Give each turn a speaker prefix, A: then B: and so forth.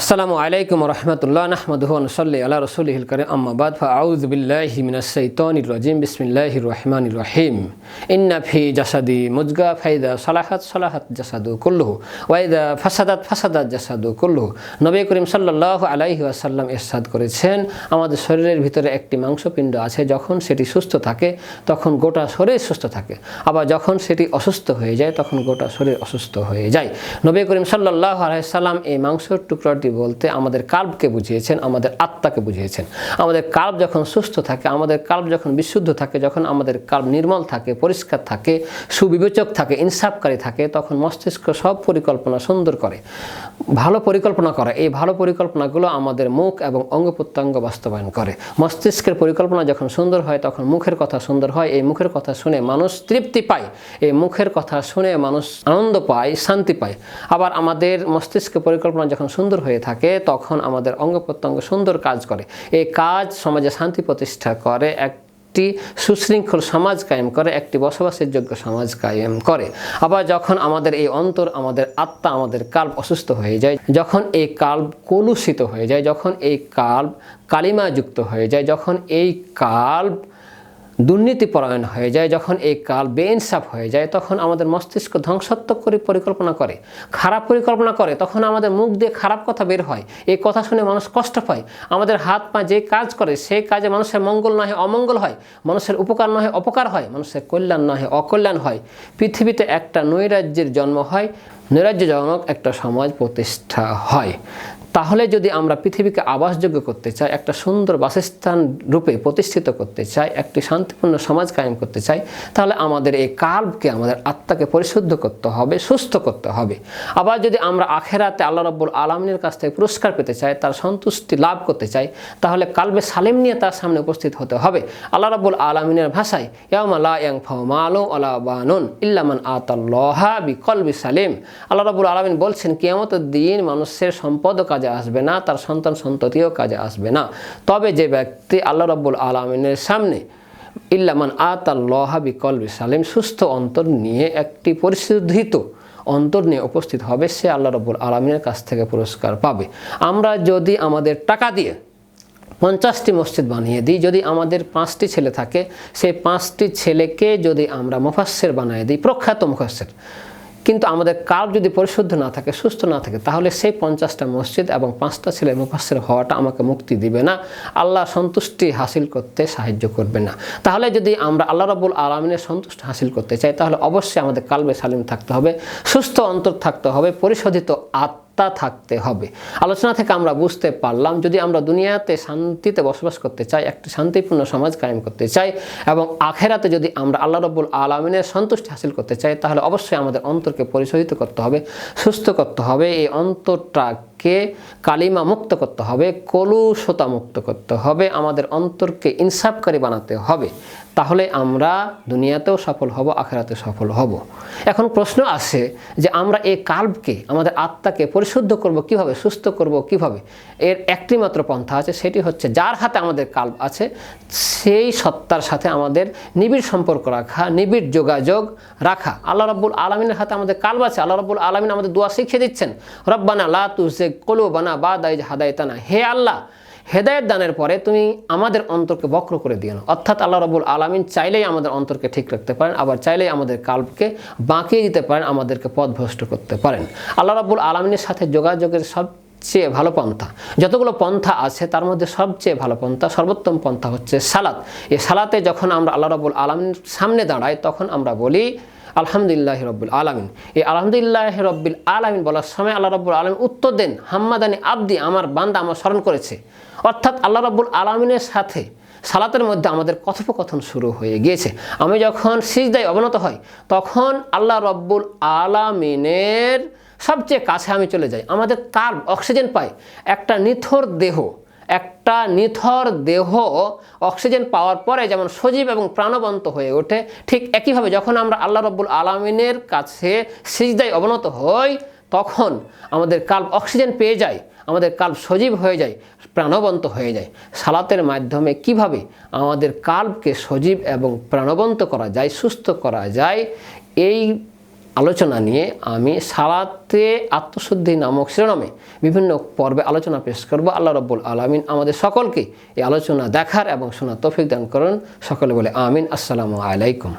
A: আসসালামু আলাইকুম রহমতুল্লাহ নাহমদুহন সাল্লি আল্লাহ রসুল করিম। আম্মাবাদ ফাউজ বিল্লাহি মিনাসৈতনির রাজিম। বিসমিল্লাহির রহমান রহিম। ইন্না ফি জাসাদি মুজগা, ফাইদা সালাহাত সালাহাত জাসাদু কুল্লুহু। ওয়াইদা ফাসাদাত ফাসাদাত জাসাদু কুল্লুহু। নবী করিম সাল্লাহ আলাইহি আসাল্লাম এরশাদ করেছেন, আমাদের শরীরের ভিতরে একটি মাংসপিণ্ড আছে, যখন সেটি সুস্থ থাকে, তখন গোটা শরীর সুস্থ থাকে। আবার যখন সেটি অসুস্থ হয়ে যায়, তখন গোটা শরীর অসুস্থ হয়ে যায়। নবী করিম সাল্লাহ আলাইসাল্লাম এই মাংসর টুকরাটি বলতে আমাদের কাল্বকে বুঝিয়েছেন, আমাদের আত্মাকে বুঝিয়েছেন। আমাদের কাল্ব যখন সুস্থ থাকে, আমাদের কাল্ব যখন বিশুদ্ধ থাকে, যখন আমাদের কাল্ব নির্মল থাকে, পরিষ্কার থাকে, সুবিবেচক থাকে, ইনসাফকারী থাকে, তখন মস্তিষ্ক সব পরিকল্পনা সুন্দর করে। ভালো পরিকল্পনা করে। এই ভালো পরিকল্পনাগুলো আমাদের মুখ এবং অঙ্গ প্রত্যঙ্গ বাস্তবায়ন করে। মস্তিষ্কের পরিকল্পনা যখন সুন্দর হয়, তখন মুখের কথা সুন্দর হয়। এই মুখের কথা শুনে মানুষ তৃপ্তি পায়। এই মুখের কথা শুনে মানুষ আনন্দ পায়, শান্তি পায়। আবার আমাদের মস্তিষ্কের পরিকল্পনা যখন সুন্দর হয়ে থাকে, তখন আমাদের অঙ্গ প্রত্যঙ্গ সুন্দর কাজ করে। এই কাজ সমাজে শান্তি প্রতিষ্ঠা করে এক একটি সুশৃঙ্খল সমাজ কায়েম করে, একটি বসবাসের যোগ্য সমাজ কায়েম করে। আবার যখন আমাদের এই অন্তর, আমাদের আত্মা, আমাদের কাল্প অসুস্থ হয়ে যায়, যখন এই কাল্প কলুষিত হয়ে যায়, যখন এই কাল্প কালিমাযুক্ত হয়ে যায়, যখন এই কাল্প দুর্নীতিপরায়ণ হয়ে যায়, যখন এই কাল বেইনসাফ হয়ে যায়, তখন আমাদের মস্তিষ্ক ধ্বংসাত্মক করে পরিকল্পনা করে, খারাপ পরিকল্পনা করে, তখন আমাদের মুখ দিয়ে খারাপ কথা বের হয়, এই কথা শুনে মানুষ কষ্ট পায়, আমাদের হাত পা যে কাজ করে, সেই কাজে মানুষের মঙ্গল নয় অমঙ্গল হয়, মানুষের উপকার নয় অপকার হয়, মানুষের কল্যাণ নয় অকল্যাণ হয়। পৃথিবীতে একটা নৈরাজ্যের জন্ম হয় নৈরাজ্যজনক একটা সমাজ প্রতিষ্ঠা হয়। তাহলে যদি আমরা পৃথিবীকে আবাসযোগ্য করতে চাই, একটা সুন্দর বাসস্থান রূপে প্রতিষ্ঠিত করতে চাই, একটি শান্তিপূর্ণ সমাজ কায়েম করতে চাই, তাহলে আমাদের এই কাল্পকে আমাদের আত্মাকে পরিশুদ্ধ করতে হবে, সুস্থ করতে হবে। আবার যদি আমরা আখেরাতে আল্লাহ রব্বুল আলমিনের কাছ থেকে পুরস্কার পেতে চাই, তার সন্তুষ্টি লাভ করতে চাই, তাহলে কালবে সালেম নিয়ে তার সামনে উপস্থিত হতে হবে। আল্লাহ রব্বুল আলমিনের ভাষায় ইয়ামালা ইয়াং আলা বানুন ইল্লামান আতাল্লাহা বি কলবি সালিম। আল্লাহ রব্বুল আলমিন বলছেন, কিয়ামতের দিন মানুষের সম্পদ কাজ কাজে আসবে না, তার সন্তান সন্ততিও কাজে আসবে না। তবে যে ব্যক্তি আল্লাহ রব্বুল আলমিনের সামনে ইল্লামান আত আল্লাহাবি কলবি সালিম, সুস্থ অন্তর নিয়ে একটি পরিশুদ্ধিত অন্তর নিয়ে উপস্থিত হবে, সে আল্লাহ রব্বুল আলমিনের কাছ থেকে পুরস্কার পাবে। আমরা যদি আমাদের টাকা দিয়ে পঞ্চাশটি মসজিদ বানিয়ে দিই, যদি আমাদের পাঁচটি ছেলে থাকে, সেই পাঁচটি ছেলেকে যদি আমরা মুফাসের বানিয়ে দিই, প্রখ্যাত মুফাসের কিন্তু আমাদের কাল যদি পরিশুদ্ধ না থাকে, সুস্থ না থাকে, তাহলে সেই পঞ্চাশটা মসজিদ এবং পাঁচটা ছেলে মুফাসের হওয়াটা আমাকে মুক্তি দিবে না। আল্লাহ সন্তুষ্টি হাসিল করতে সাহায্য করবে না। তাহলে যদি আমরা আল্লাহ রবুল আলমিনের সন্তুষ্টি হাসিল করতে চাই, তাহলে অবশ্যই আমাদের কালবে সালিম থাকতে হবে, সুস্থ অন্তর থাকতে হবে, পরিশোধিত আত্ম আত্মা থাকতে হবে। আলোচনা থেকে আমরা বুঝতে পারলাম, যদি আমরা দুনিয়াতে শান্তিতে বসবাস করতে চাই, একটি শান্তিপূর্ণ সমাজ কায়েম করতে চাই এবং আখেরাতে যদি আমরা আল্লাহ রব্বুল আলমিনের সন্তুষ্টি হাসিল করতে চাই, তাহলে অবশ্যই আমাদের অন্তরকে পরিশোধিত করতে হবে, সুস্থ করতে হবে। এই অন্তরটাকে কালিমা মুক্ত করতে হবে, কলুষতা মুক্ত করতে হবে, আমাদের অন্তরকে ইনসাফকারী বানাতে হবে। তাহলে আমরা দুনিয়াতেও সফল হব আখেরাতে সফল হব। এখন প্রশ্ন আসে যে আমরা এই কাল্পকে আমাদের আত্মাকে পরিশুদ্ধ করব কীভাবে, সুস্থ করব কীভাবে? এর একটি মাত্র পন্থা আছে, সেটি হচ্ছে যার হাতে আমাদের কাল্প আছে, সেই সত্তার সাথে আমাদের নিবিড় সম্পর্ক রাখা, নিবিড় যোগাযোগ রাখা। আল্লাহ রব্বুল আলমিনের হাতে আমাদের কাল্প আছে, আল্লাহ রব্বুল আলমিন আমাদের দোয়া শিখিয়ে দিচ্ছেন, রব্বানা লা তুসে কলু বানা বা দাই হাদায়তানা হে আল্লাহ, হেদায়ত দানের পরে তুমি আমাদের অন্তরকে বক্র করে দিও না। অর্থাৎ আল্লাহ রবুল আলমিন চাইলেই আমাদের অন্তরকে ঠিক রাখতে পারেন, আবার চাইলেই আমাদের কাল্পকে বাঁকিয়ে দিতে পারেন, আমাদেরকে পথভ্রষ্ট করতে পারেন। আল্লাহ রবুল আলমিনের সাথে যোগাযোগের সব সবচেয়ে ভালো পন্থা, যতগুলো পন্থা আছে তার মধ্যে সবচেয়ে ভালো পন্থা, সর্বোত্তম পন্থা হচ্ছে সালাত। এই সালাতে যখন আমরা আল্লাহ রবুল আলমিনের সামনে দাঁড়াই, তখন আমরা বলি আলহামদুলিল্লাহ রব্বুল আলমিন। এই আলহামদুলিল্লাহ রব্বিল আলমিন বলার সময় আল্লাহ রব্বুল আলমিন উত্তর দেন, হাম্মাদানি আব্দি, আমার বান্দা আমার স্মরণ করেছে। অর্থাৎ আল্লাহ রব্বুল আলমিনের সাথে সালাতের মধ্যে আমাদের কথোপকথন শুরু হয়ে গিয়েছে। আমি যখন সিজদায় অবনত হই, তখন আল্লাহ রব্বুল আলামিনের সবচেয়ে কাছে আমি চলে যাই। আমাদের কার অক্সিজেন পাই একটা নিথর দেহ। একটা নিথর দেহ অক্সিজেন পাওয়ার পরে যেমন সজীব এবং প্রাণবন্ত হয়ে ওঠে, ঠিক একইভাবে যখন আমরা আল্লাহ রব্বুল আলমিনের কাছে সিজদায় অবনত হই, তখন আমাদের কাল অক্সিজেন পেয়ে যায়, আমাদের কাল সজীব হয়ে যায়, প্রাণবন্ত হয়ে যায়। সালাতের মাধ্যমে কীভাবে আমাদের কালকে সজীব এবং প্রাণবন্ত করা যায়, সুস্থ করা যায়, এই আলোচনা নিয়ে আমি সালাতে আত্মশুদ্ধি নামক শিরোনামে বিভিন্ন পর্বে আলোচনা পেশ করব। আল্লাহ রব্বুল আলমিন আমাদের সকলকে এই আলোচনা দেখার এবং শোনার তফিক দান করুন। সকলে বলে আমিন। আসসালামু আলাইকুম।